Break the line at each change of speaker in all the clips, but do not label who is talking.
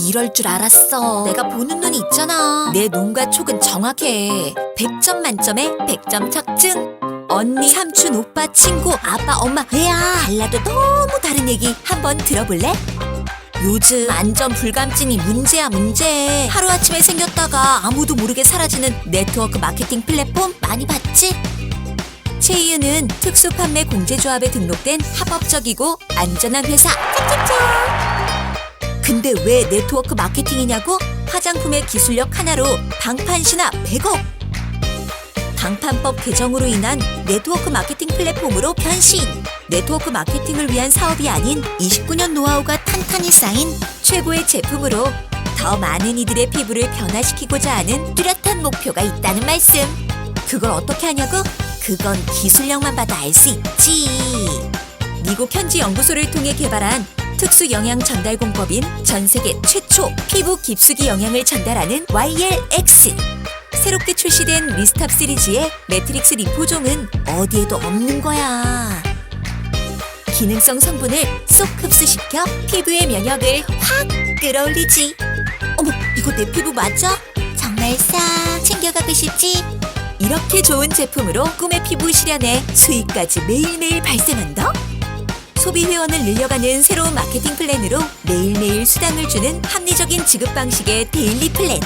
이럴 줄 알았어. 내가 보는 눈이 있잖아. 내 눈과 촉은 정확해. 100점 만점에 100점 착증. 언니, 삼촌, 오빠, 친구, 아빠, 엄마, 애야. 달라도 너무 다른 얘기 한번 들어볼래? 요즘 안전 불감증이 문제야 문제. 하루아침에 생겼다가 아무도 모르게 사라지는 네트워크 마케팅 플랫폼 많이 봤지? 체이유는 특수 판매 공제조합에 등록된 합법적이고 안전한 회사. 짝짝짝. 근데 왜 네트워크 마케팅이냐고? 화장품의 기술력 하나로 방판 신화 100억. 방판법 개정으로 인한 네트워크 마케팅 플랫폼으로 변신. 네트워크 마케팅을 위한 사업이 아닌 29년 노하우가 탄탄히 쌓인 최고의 제품으로 더 많은 이들의 피부를 변화시키고자 하는 뚜렷한 목표가 있다는 말씀. 그걸 어떻게 하냐고? 그건 기술력만 봐도 알수 있지. 미국 현지 연구소를 통해 개발한 특수 영양 전달 공법인 전 세계 최초 피부 깊숙이 영양을 전달하는 YLX. 새롭게 출시된 리스탑 시리즈의 매트릭스 리포종은 어디에도 없는 거야. 기능성 성분을 쏙 흡수시켜 피부의 면역을 확 끌어올리지. 어머, 이거 내 피부 맞아? 정말 싹 챙겨가고 싶지? 이렇게 좋은 제품으로 꿈의 피부 실현에 수익까지 매일매일 발생한다? 소비 회원을 늘려가는 새로운 마케팅 플랜으로 매일매일 수당을 주는 합리적인 지급 방식의 데일리 플랜.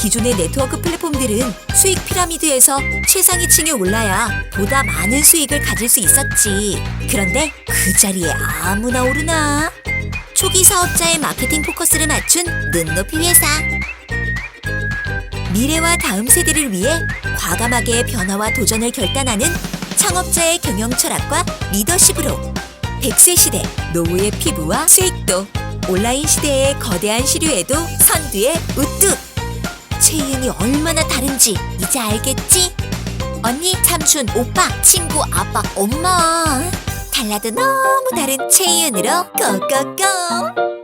기존의 네트워크 플랫폼들은 수익 피라미드에서 최상위층에 올라야 보다 많은 수익을 가질 수 있었지. 그런데 그 자리에 아무나 오르나? 초기 사업자의 마케팅 포커스를 맞춘 눈높이 회사. 미래와 다음 세대를 위해 과감하게 변화와 도전을 결단하는 창업자의 경영 철학과 리더십으로 100세 시대 노후의 피부와 수익도 온라인 시대의 거대한 시류에도 선두에 우뚝. 채윤이 얼마나 다른지 이제 알겠지? 언니, 삼촌, 오빠, 친구, 아빠, 엄마. 달라도 너무 다른 채윤으로 고고고